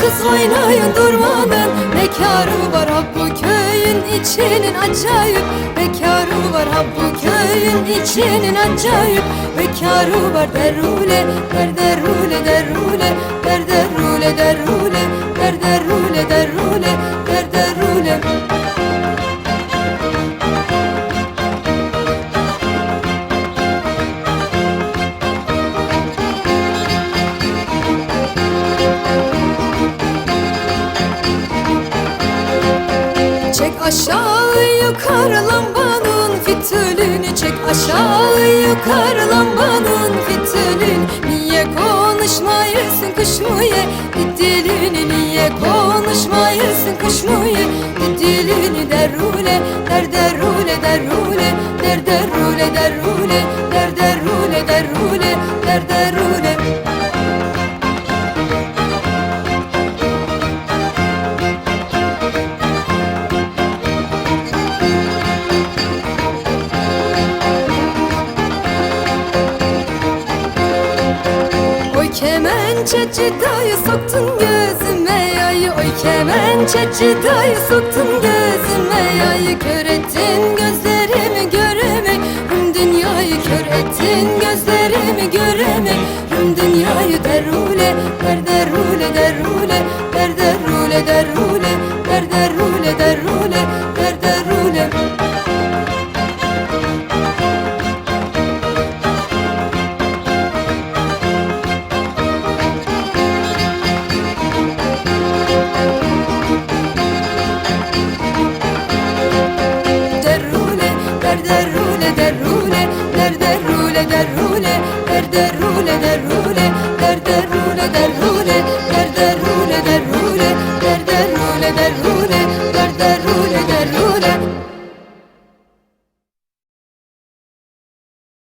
kız oynayın durmanın Bekarı var ha bu köyün içinin acayip. Bekarı var ha bu köyün içinin acayip. Bekarı var derule der derule aşağı yukarı lambanın fitilini Çek. Aşağı yukarı lambanın fitilini Niye konuşmayısın kış mı ye dilini Niye konuşmayısın kış mı ye dilini Derule kemençeci dayı soktun gözüme yayı Oy kemençeci dayı soktun gözüme yayı Kör ettin gözlerimi göreme Hüm dünyayı kör ettin gözlerimi göreme Hüm dünyayı derule der derule derule der derule derule der der rule der rule